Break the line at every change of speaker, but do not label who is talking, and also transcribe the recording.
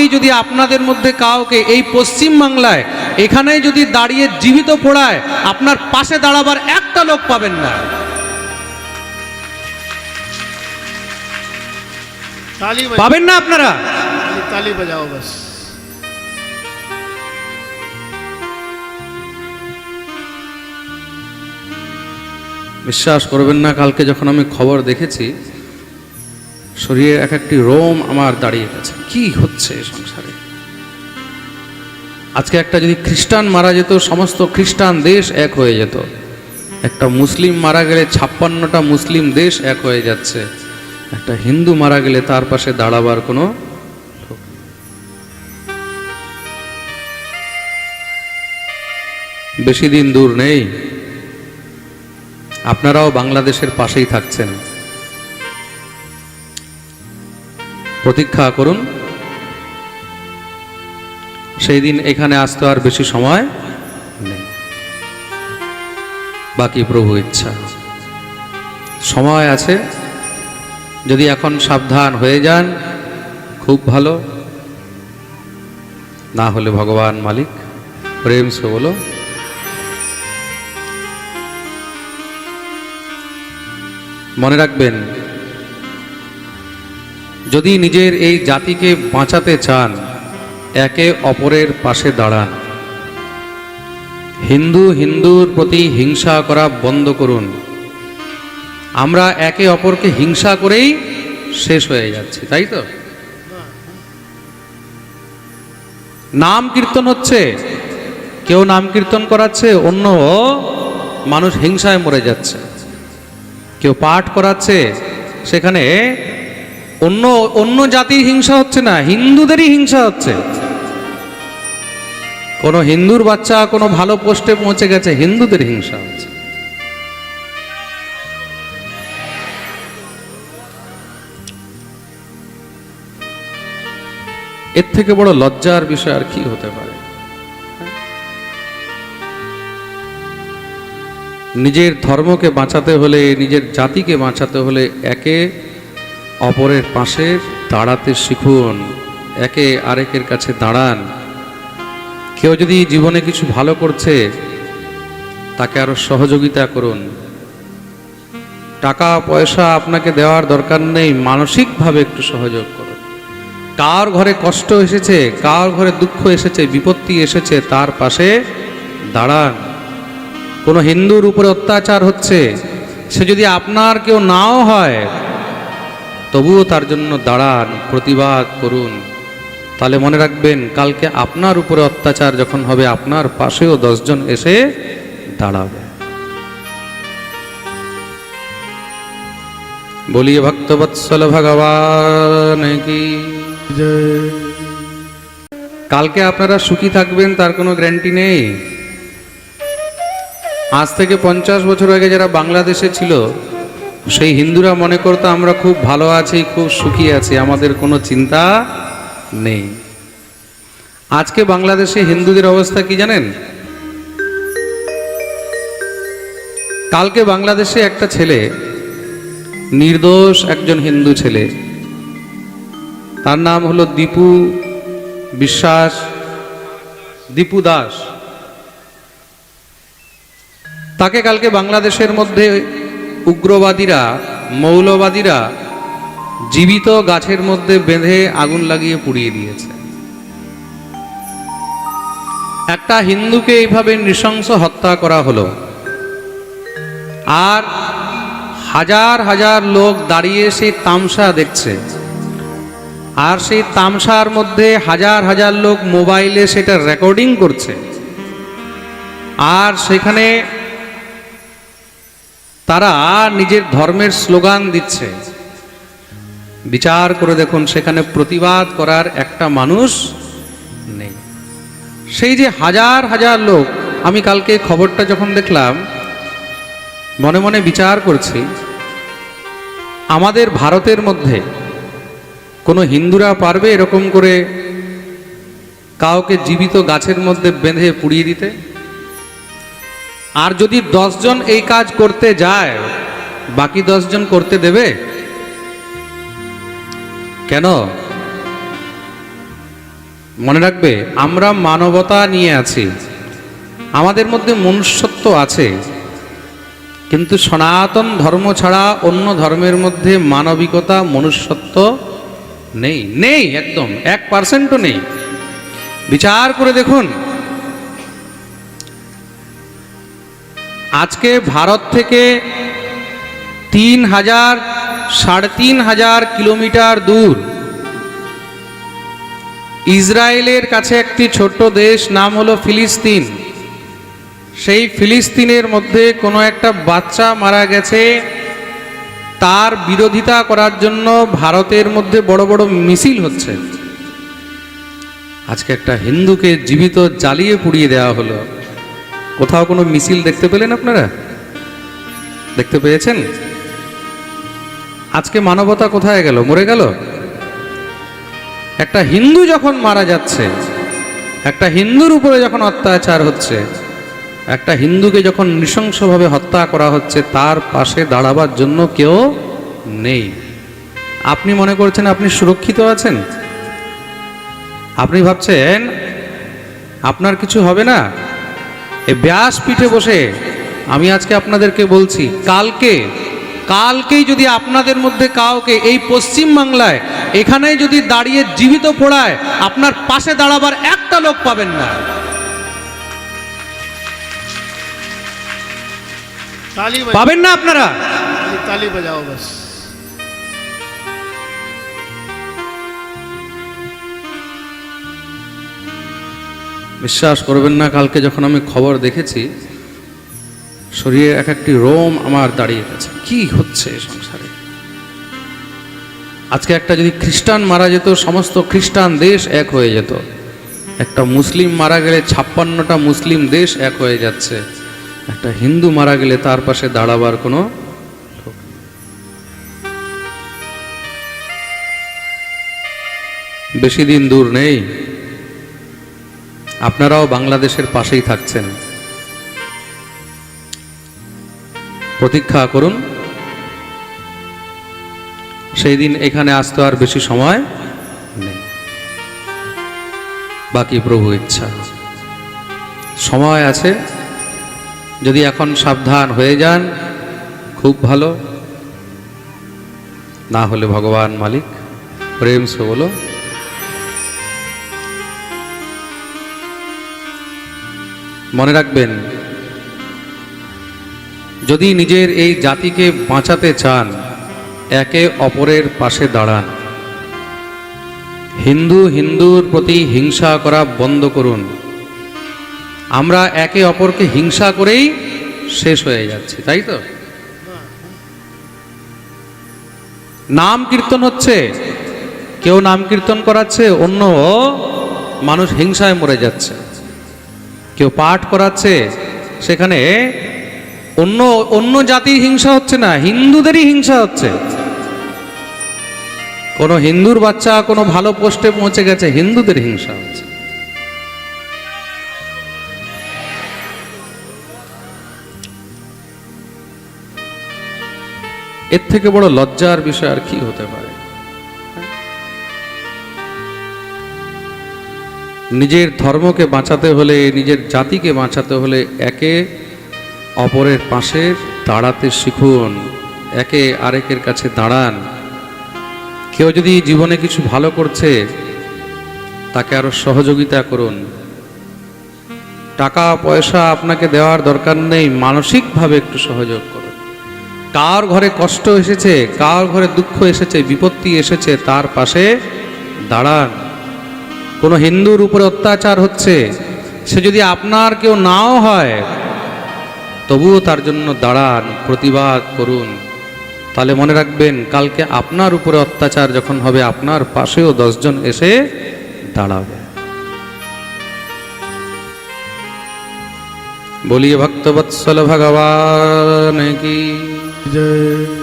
আজকেই যদি আপনাদের মধ্যে কাউকে এই পশ্চিম বাংলায় এখানে যদি দাঁড়িয়ে জীবিত পোড়ায় আপনার পাশে দাঁড়াবার একটা লোক পাবেন না। পাবেন না আপনারা? বিশ্বাস করবেন না কালকে যখন আমি খবর দেখেছি শরীরে এক একটি রোম আমার দাঁড়িয়ে গেছে। কি হচ্ছে সংসারে? আজকে একটা যদি খ্রিস্টান মারা যেত, সমস্ত খ্রিস্টান দেশ এক হয়ে যেত। একটা মুসলিম মারা গেলে ছাপ্পান্নটা মুসলিম দেশ এক হয়ে যাচ্ছে। একটা হিন্দু মারা গেলে তার পাশে দাঁড়াবার কোনো বেশি দিন দূর নেই। আপনারাও বাংলাদেশের পাশেই থাকছেন। প্রতীক্ষা করুন। সেই দিন এখানে আসতে আর বেশি সময় নেই। বাকি প্রভু ইচ্ছা। সময় আছে। যদি এখন সাবধান হয়ে যান, খুব ভালো। না হলে ভগবান মালিক প্রেম সে বলো। মনে রাখবেন যদি নিজের এই জাতিকে বাঁচাতে চান, একে অপরের পাশে দাঁড়ান। হিন্দু হিন্দুর প্রতি হিংসা করা বন্ধ করুন। আমরা একে অপরকে হিংসা করেই শেষ হয়ে যাচ্ছি, তাই তো? নাম কীর্তন হচ্ছে, কেউ নাম কীর্তন করাচ্ছে অন্য মানুষ হিংসায় মরে যাচ্ছে। কেউ পাঠ করাচ্ছে, সেখানে অন্য অন্য জাতির হিংসা হচ্ছে না, হিন্দুদেরই হিংসা হচ্ছে। কোনো হিন্দুর বাচ্চা কোনো ভালো পোস্টে পৌঁছে গেছে, হিন্দুদের হিংসা হচ্ছে। এর থেকে বড় লজ্জার বিষয় আর কি হতে পারে? নিজের ধর্মকে বাঁচাতে হলে, নিজের জাতিকে বাঁচাতে হলে একে অপরের পাশে দাঁড়াতে শিখুন, একে আরেকের কাছে দাঁড়ান। কেউ যদি জীবনে কিছু ভালো করছে, তাকে আরও সহযোগিতা করুন। টাকা, পয়সা আপনাকে দেওয়ার দরকার নেই, মানসিকভাবে একটু সহযোগ করুন। কার ঘরে কষ্ট এসেছে, কার ঘরে দুঃখ এসেছে, বিপত্তি এসেছে, তার পাশে দাঁড়ান। কোনো হিন্দুর উপরে অত্যাচার হচ্ছে, সে যদি আপনার কেউ নাও হয় তবুও তার জন্য দাঁড়ান, প্রতিবাদ করুন। তাহলে মনে রাখবেন, কালকে আপনার উপরে অত্যাচার যখন হবে, আপনার পাশেও দশজন এসে দাঁড়াবে। বলিয়ে ভক্তবৎসল ভগবান কি? কালকে আপনারা সুখী থাকবেন, তার কোনো গ্যারান্টি নেই। আজ থেকে পঞ্চাশ বছর আগে যারা বাংলাদেশে ছিল সেই হিন্দুরা মনে করতো, আমরা খুব ভালো আছি, খুব সুখী আছি, আমাদের কোনো চিন্তা নেই। আজকে বাংলাদেশে হিন্দুদের অবস্থা কি জানেন? কালকে বাংলাদেশে একটা ছেলে, নির্দোষ একজন হিন্দু ছেলে, তার নাম হলো দীপু বিশ্বাস, দীপু দাস। তাকে কালকে বাংলাদেশের মধ্যে উগ্রবাদীরা, মৌলবাদীরা জীবিত গাছের মধ্যে বেঁধে আগুন লাগিয়ে পুড়িয়ে দিয়েছে। একটা হিন্দুকে এইভাবে নৃশংস হত্যা করা হলো। আর হাজার হাজার লোক দাঁড়িয়ে সেই তামসা দেখছে। আর সেই তামসার মধ্যে হাজার হাজার লোক মোবাইলে সেটা রেকর্ডিং করছে। আর সেখানে তারা নিজের ধর্মের স্লোগান দিচ্ছে। বিচার করে দেখুন, সেখানে প্রতিবাদ করার একটা মানুষ নেই। সেই যে হাজার হাজার লোক, আমি কালকে খবরটা যখন দেখলাম, মনে মনে বিচার করছি, আমাদের ভারতের মধ্যে কোনো হিন্দুরা পারবে এরকম করে কাউকে জীবিত গাছের মধ্যে বেঁধে পুড়িয়ে দিতে? আর যদি দশজন এই কাজ করতে যায়, বাকি দশজন করতে দেবে? কেন? মনে রাখবে, আমরা মানবতা নিয়ে আছি। আমাদের মধ্যে মনুষ্যত্ব আছে। কিন্তু সনাতন ধর্ম ছাড়া অন্য ধর্মের মধ্যে মানবিকতা, মনুষ্যত্ব নেই। নেই, একদম। এক পার্সেন্টও নেই। বিচার করে দেখুন। আজকে ভারত থেকে তিন হাজার, সাড়ে তিন হাজার কিলোমিটার দূর। ইসরায়েলের কাছে একটি ছোট্ট দেশ, নাম হলো ফিলিস্তিন। সেই ফিলিস্তিনের মধ্যে কোনো একটা বাচ্চা মারা গেছে। তার বিরোধিতা করার জন্য ভারতের মধ্যে বড় বড় মিছিল হচ্ছে। আজকে একটা হিন্দুকে জীবিত জ্বালিয়ে পুড়িয়ে দেওয়া হলো। কোথাও কোনো মিছিল দেখতে পেলেন আপনারা? দেখতে পেয়েছেন? আজকে মানবতা কোথায় গেল? মরে গেল? একটা হিন্দু যখন মারা যাচ্ছে, একটা হিন্দুর উপরে যখন অত্যাচার হচ্ছে, একটা হিন্দুকে যখন নৃশংসভাবে হত্যা করা হচ্ছে, তার পাশে দাঁড়াবার জন্য কেউ নেই। আপনি মনে করছেন আপনি সুরক্ষিত আছেন? আপনি ভাবছেন, আপনার কিছু হবে না? এ ব্যাস পিঠে বসে আমি আজকে আপনাদেরকে বলছি কালকে কালকেই যদি আপনাদের মধ্যে কাউকে এই পশ্চিম বাংলায় এখানেই যদি দাঁড়িয়ে জীবিত পড়ায় আপনার পাশে দাঁড়াবার একটা লোক পাবেন না। পাবেন না আপনারা?
তালি বাজাও বাস।
বিশ্বাস করবেন না, কালকে যখন আমি খবর দেখেছি, শরীরে এক একটি রোম আমার দাঁড়িয়ে গেছে। কি হচ্ছে সংসারে? আজকে একটা যদি খ্রিস্টান মারা যেত, সমস্ত খ্রিস্টান দেশ এক হয়ে যেত। একটা মুসলিম মারা গেলে ছাপ্পান্নটা মুসলিম দেশ এক হয়ে যাচ্ছে। একটা হিন্দু মারা গেলে তার পাশে দাঁড়াবার কোনো বেশি দিন দূর নেই। আপনারাও বাংলাদেশের পাশেই থাকছেন। প্রতীক্ষা করুন। সেই দিন এখানে আসতে আর বেশি সময় নেই। বাকি প্রভু ইচ্ছা। সময় আছে। যদি এখন সাবধান হয়ে যান, খুব ভালো। না হলে ভগবান মালিক, প্রেম সে বলো। মনে রাখবেন, যদি নিজের এই জাতিকে বাঁচাতে চান, একে অপরের পাশে দাঁড়ান। হিন্দু হিন্দুর প্রতি হিংসা করা বন্ধ করুন। আমরা একে অপরকে হিংসা করেই শেষ হয়ে যাচ্ছি, তাই তো? নাম কীর্তন হচ্ছে, কেউ নাম কীর্তন করাচ্ছে অন্য মানুষ হিংসায় মরে যাচ্ছে। কেউ পাঠ করাচ্ছে, সেখানে অন্য অন্য জাতির হিংসা হচ্ছে না, হিন্দুদেরই হিংসা হচ্ছে। কোনো হিন্দুর বাচ্চা কোনো ভালো পোস্টে পৌঁছে গেছে, হিন্দুদের হিংসা হচ্ছে। এর থেকে বড় লজ্জার বিষয় আর কি হতে পারে? নিজের ধর্মকে বাঁচাতে হলে, নিজের জাতিকে বাঁচাতে হলে একে অপরের পাশে দাঁড়াতে শিখুন, একে আরেকের কাছে দাঁড়ান। কেউ যদি জীবনে কিছু ভালো করছে, তাকে আরও সহযোগিতা করুন। টাকা, পয়সা আপনাকে দেওয়ার দরকার নেই, মানসিকভাবে একটু সহযোগ করুন। কার ঘরে কষ্ট এসেছে, কার ঘরে দুঃখ এসেছে, বিপত্তি এসেছে, তার পাশে দাঁড়ান। কোনো হিন্দুর উপরে অত্যাচার হচ্ছে, সে যদি আপনার কেউ নাও হয়, তবুও তার জন্য দাঁড়ান, প্রতিবাদ করুন। তাহলে মনে রাখবেন, কালকে আপনার উপরে অত্যাচার যখন হবে, আপনার পাশেও দশজন এসে দাঁড়াবে। বলিয়ে ভক্তবৎসল ভগবান কি?
जय